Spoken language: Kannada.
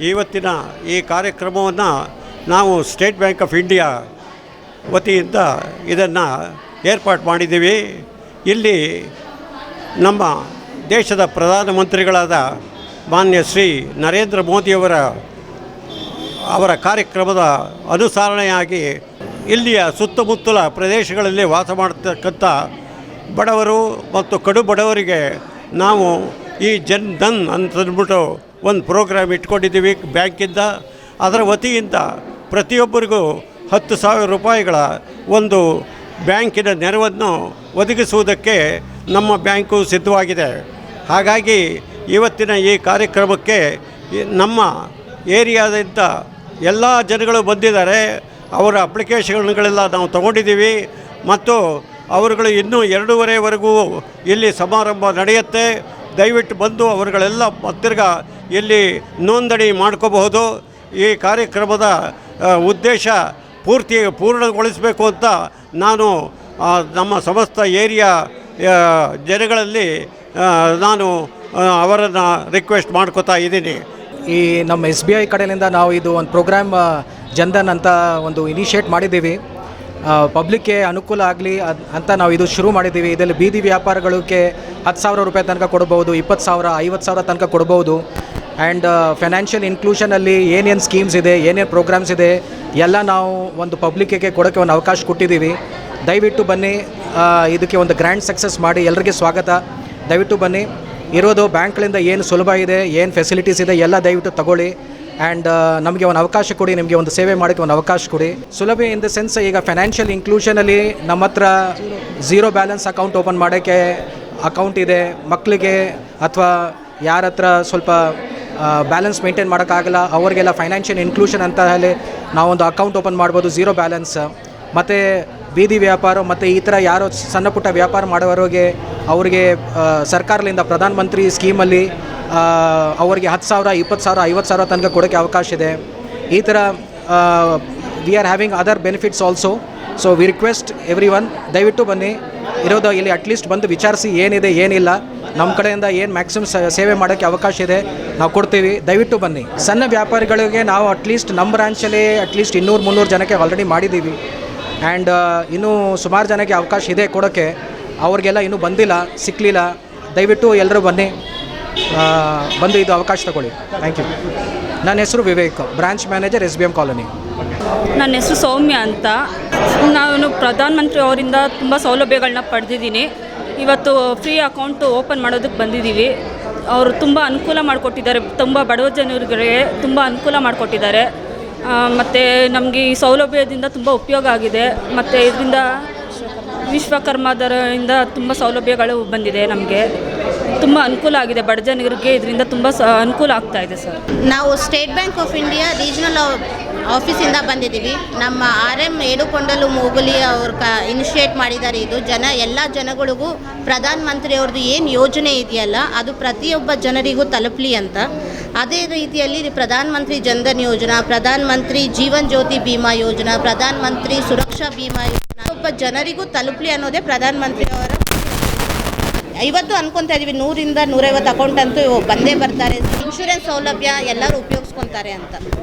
ಇವತ್ತಿನ ಈ ಕಾರ್ಯಕ್ರಮವನ್ನು ನಾವು ಸ್ಟೇಟ್ ಬ್ಯಾಂಕ್ ಆಫ್ ಇಂಡಿಯಾ ವತಿಯಿಂದ ಇದನ್ನು ಏರ್ಪಾಟ್ ಮಾಡಿದ್ದೀವಿ. ಇಲ್ಲಿ ನಮ್ಮ ದೇಶದ ಪ್ರಧಾನಮಂತ್ರಿಗಳಾದ ಮಾನ್ಯ ಶ್ರೀ ನರೇಂದ್ರ ಮೋದಿಯವರ ಅವರ ಕಾರ್ಯಕ್ರಮದ ಅನುಸರಣೆಯಾಗಿ ಇಲ್ಲಿಯ ಸುತ್ತಮುತ್ತಲ ಪ್ರದೇಶಗಳಲ್ಲಿ ವಾಸ ಮಾಡತಕ್ಕಂಥ ಬಡವರು ಮತ್ತು ಕಡು ಬಡವರಿಗೆ ನಾವು ಈ ಜನ್ ಧನ್ ಅಂತಂದ್ಬಿಟ್ಟು ಒಂದು ಪ್ರೋಗ್ರಾಮ್ ಇಟ್ಕೊಂಡಿದ್ದೀವಿ ಬ್ಯಾಂಕಿಂದ. ಅದರ ವತಿಯಿಂದ ಪ್ರತಿಯೊಬ್ಬರಿಗೂ ಹತ್ತು ಸಾವಿರ ರೂಪಾಯಿಗಳ ಒಂದು ಬ್ಯಾಂಕಿನ ನೆರವನ್ನು ಒದಗಿಸುವುದಕ್ಕೆ ನಮ್ಮ ಬ್ಯಾಂಕು ಸಿದ್ಧವಾಗಿದೆ. ಹಾಗಾಗಿ ಇವತ್ತಿನ ಈ ಕಾರ್ಯಕ್ರಮಕ್ಕೆ ನಮ್ಮ ಏರಿಯಾದಿಂದ ಎಲ್ಲ ಜನಗಳು ಬಂದಿದ್ದಾರೆ. ಅವರ ಅಪ್ಲಿಕೇಶನ್ಗಳೆಲ್ಲ ನಾವು ತಗೊಂಡಿದ್ದೀವಿ. ಮತ್ತು ಅವರುಗಳು ಇನ್ನೂ ಎರಡೂವರೆವರೆಗೂ ಇಲ್ಲಿ ಸಮಾರಂಭ ನಡೆಯುತ್ತೆ. ದಯವಿಟ್ಟು ಬಂದು ಅವರುಗಳೆಲ್ಲ ತಿರ್ಗ ಇಲ್ಲಿ ನೋಂದಣಿ ಮಾಡ್ಕೋಬಹುದು. ಈ ಕಾರ್ಯಕ್ರಮದ ಉದ್ದೇಶ ಪೂರ್ತಿ ಪೂರ್ಣಗೊಳಿಸಬೇಕು ಅಂತ ನಾನು ನಮ್ಮ ಸಮಸ್ತ ಏರಿಯಾ ಜನಗಳಲ್ಲಿ ನಾನು ಅವರನ್ನು ರಿಕ್ವೆಸ್ಟ್ ಮಾಡ್ಕೋತಾ ಇದ್ದೀನಿ. ಈ ನಮ್ಮ ಎಸ್ ಬಿ ಐ ಕಡೆಯಿಂದ ನಾವು ಇದು ಒಂದು ಪ್ರೋಗ್ರಾಮ್ ಜನ್ಧನ್ ಅಂತ ಒಂದು ಇನಿಷಿಯೇಟ್ ಮಾಡಿದ್ದೀವಿ. ಪಬ್ಲಿಕ್ಗೆ ಅನುಕೂಲ ಆಗಲಿ ಅಂತ ನಾವು ಇದು ಶುರು ಮಾಡಿದ್ದೀವಿ. ಇದರಲ್ಲಿ ಬೀದಿ ವ್ಯಾಪಾರಗಳಿಗೆ ಹತ್ತು ಸಾವಿರ ರೂಪಾಯಿ ತನಕ ಕೊಡ್ಬೋದು, ಇಪ್ಪತ್ತು ಸಾವಿರ, ಐವತ್ತು ಸಾವಿರ ತನಕ ಕೊಡ್ಬೋದು. ಆ್ಯಂಡ್ ಫೈನಾನ್ಷಿಯಲ್ ಇನ್ಕ್ಲೂಷನಲ್ಲಿ ಏನೇನು ಸ್ಕೀಮ್ಸ್ ಇದೆ, ಏನೇನು ಪ್ರೋಗ್ರಾಮ್ಸ್ ಇದೆ, ಎಲ್ಲ ನಾವು ಒಂದು ಪಬ್ಲಿಕ್ಕಿಗೆ ಕೊಡೋಕ್ಕೆ ಒಂದು ಅವಕಾಶ ಕೊಟ್ಟಿದ್ದೀವಿ. ದಯವಿಟ್ಟು ಬನ್ನಿ ಇದಕ್ಕೆ ಒಂದು ಗ್ರ್ಯಾಂಡ್ ಸಕ್ಸಸ್ ಮಾಡಿ ಎಲ್ಲರಿಗೆ ಸ್ವಾಗತ. ದಯವಿಟ್ಟು ಬನ್ನಿ, ಇರೋದು ಬ್ಯಾಂಕ್ಗಳಿಂದ ಏನು ಸುಲಭ ಇದೆ, ಏನು ಫೆಸಿಲಿಟೀಸ್ ಇದೆ, ಎಲ್ಲ ದಯವಿಟ್ಟು ತಗೊಳ್ಳಿ. ಆ್ಯಂಡ್ ನಮಗೆ ಒಂದು ಅವಕಾಶ ಕೊಡಿ, ನಿಮಗೆ ಒಂದು ಸೇವೆ ಮಾಡೋಕ್ಕೆ ಒಂದು ಅವಕಾಶ ಕೊಡಿ. ಸುಲಭ ಇನ್ ದ ಸೆನ್ಸ್ ಈಗ ಫೈನಾನ್ಷಿಯಲ್ ಇನ್ಕ್ಲೂಷನಲ್ಲಿ ನಮ್ಮ ಹತ್ರ ಝೀರೋ ಬ್ಯಾಲೆನ್ಸ್ ಅಕೌಂಟ್ ಓಪನ್ ಮಾಡೋಕ್ಕೆ ಅಕೌಂಟ್ ಇದೆ ಮಕ್ಕಳಿಗೆ ಅಥವಾ ಯಾರ ಹತ್ರ ಸ್ವಲ್ಪ ಬ್ಯಾಲೆನ್ಸ್ ಮೇಂಟೈನ್ ಮಾಡೋಕ್ಕಾಗಲ್ಲ, ಅವರಿಗೆಲ್ಲ ಫೈನಾನ್ಷಿಯಲ್ ಇನ್ಕ್ಲೂಷನ್ ಅಂತ ಹೇಳಿ ನಾವೊಂದು ಅಕೌಂಟ್ ಓಪನ್ ಮಾಡ್ಬೋದು ಝೀರೋ ಬ್ಯಾಲೆನ್ಸ್ ಮತ್ತು ಬೀದಿ ವ್ಯಾಪಾರ, ಮತ್ತು ಈ ಥರ ಯಾರೋ ಸಣ್ಣ ಪುಟ್ಟ ವ್ಯಾಪಾರ ಮಾಡೋರಿಗೆ, ಅವರಿಗೆ ಸರ್ಕಾರದಿಂದ ಪ್ರಧಾನ ಮಂತ್ರಿ ಸ್ಕೀಮಲ್ಲಿ ಅವರಿಗೆ ಹತ್ತು ಸಾವಿರ, ಇಪ್ಪತ್ತು ಸಾವಿರ, ಐವತ್ತು ಸಾವಿರ ತನಕ ಕೊಡೋಕ್ಕೆ ಅವಕಾಶ ಇದೆ. ಈ ಥರ we are having other benefits also so we request everyone ದಯವಿಟ್ಟು ಬನ್ನಿ. ಇರೋದು ಇಲ್ಲಿ ಅಟ್ಲೀಸ್ಟ್ ಬಂದು ವಿಚಾರಿಸಿ ಏನಿದೆ, ಏನಿಲ್ಲ. ನಮ್ಮ ಕಡೆಯಿಂದ ಏನು ಮ್ಯಾಕ್ಸಿಮಮ್ ಸೇವೆ ಮಾಡೋಕ್ಕೆ ಅವಕಾಶ ಇದೆ, ನಾವು ಕೊಡ್ತೀವಿ. ದಯವಿಟ್ಟು ಬನ್ನಿ. ಸಣ್ಣ ವ್ಯಾಪಾರಿಗಳಿಗೆ ನಾವು ಅಟ್ಲೀಸ್ಟ್ ನಮ್ಮ ಬ್ರಾಂಚಲ್ಲಿ ಅಟ್ಲೀಸ್ಟ್ ಇನ್ನೂರು ಮುನ್ನೂರು ಜನಕ್ಕೆ ಆಲ್ರೆಡಿ ಮಾಡಿದ್ದೀವಿ ಆ್ಯಂಡ್ ಇನ್ನೂ ಸುಮಾರು ಜನಕ್ಕೆ ಅವಕಾಶ ಇದೆ ಕೊಡೋಕ್ಕೆ ಅವ್ರಿಗೆಲ್ಲ ಇನ್ನೂ ಬಂದಿಲ್ಲ ಸಿಕ್ಕಲಿಲ್ಲ ದಯವಿಟ್ಟು ಎಲ್ಲರೂ ಬನ್ನಿ. ಬಂದು ಇದು ಅವಕಾಶ ತಗೊಳ್ಳಿ. ಥ್ಯಾಂಕ್ ಯು ನನ್ನ ಹೆಸರು Vivek. Branch manager S B M colony ನನ್ನ ಹೆಸರು ಸೌಮ್ಯ ಅಂತ. ನಾನು ಪ್ರಧಾನಮಂತ್ರಿ ಅವರಿಂದ ತುಂಬ ಸೌಲಭ್ಯಗಳನ್ನ ಪಡೆದಿದ್ದೀನಿ. ಇವತ್ತು ಫ್ರೀ ಅಕೌಂಟು ಓಪನ್ ಮಾಡೋದಕ್ಕೆ ಬಂದಿದ್ದೀವಿ. ಅವರು ತುಂಬ ಅನುಕೂಲ ಮಾಡಿಕೊಟ್ಟಿದ್ದಾರೆ. ತುಂಬ ಬಡವ ಜನರಿಗೆ ತುಂಬ ಅನುಕೂಲ ಮಾಡಿಕೊಟ್ಟಿದ್ದಾರೆ. ಮತ್ತು ನಮಗೆ ಈ ಸೌಲಭ್ಯದಿಂದ ತುಂಬ ಉಪಯೋಗ ಆಗಿದೆ. ಮತ್ತು ಇದರಿಂದ ವಿಶ್ವಕರ್ಮದರಿಂದ ತುಂಬ ಸೌಲಭ್ಯಗಳು ಬಂದಿದೆ ನಮಗೆ. ತುಂಬ ಅನುಕೂಲ ಆಗಿದೆ. ಬಡ ಜನರಿಗೆ ಇದರಿಂದ ತುಂಬ ಅನುಕೂಲ ಆಗ್ತಾ ಇದೆ ಸರ್. ನಾವು State Bank of India regional ಆಫೀಸಿಂದ ಬಂದಿದ್ದೀವಿ. ನಮ್ಮ ಆರ್ ಎಂ ಏಡುಕೊಂಡಲು ಮೋಗುಲಿ ಅವ್ರ ಕ, ಇನಿಷಿಯೇಟ್ ಮಾಡಿದ್ದಾರೆ ಇದು. ಜನ, ಎಲ್ಲ ಜನಗಳಿಗೂ ಪ್ರಧಾನ ಮಂತ್ರಿ ಅವ್ರದ್ದು ಏನು ಯೋಜನೆ ಇದೆಯಲ್ಲ, ಅದು ಪ್ರತಿಯೊಬ್ಬ ಜನರಿಗೂ ತಲುಪಲಿ ಅಂತ. ಅದೇ ರೀತಿಯಲ್ಲಿ ಪ್ರಧಾನ ಮಂತ್ರಿ ಜನ್ಧನ್ ಯೋಜನಾ, ಪ್ರಧಾನ ಮಂತ್ರಿ ಜೀವನ್ ಜ್ಯೋತಿ ಬಿಮಾ ಯೋಜನಾ, ಪ್ರಧಾನ ಮಂತ್ರಿ ಸುರಕ್ಷಾ ಬಿಮಾ ಯೋಜನಾ ಒಬ್ಬ ಜನರಿಗೂ ತಲುಪಲಿ ಅನ್ನೋದೇ ಪ್ರಧಾನ ಮಂತ್ರಿ ಅವರ ಇವತ್ತು ಅನ್ಕೊಂತಾ ಇದೀವಿ ನೂರಿಂದ ನೂರೈವತ್ತು ಅಕೌಂಟ್ ಅಂತೂ ಬಂದೇ ಬರ್ತಾರೆ. ಇನ್ಶೂರೆನ್ಸ್ ಸೌಲಭ್ಯ ಎಲ್ಲರೂ ಉಪಯೋಗಿಸ್ಕೊಂತಾರೆ ಅಂತ.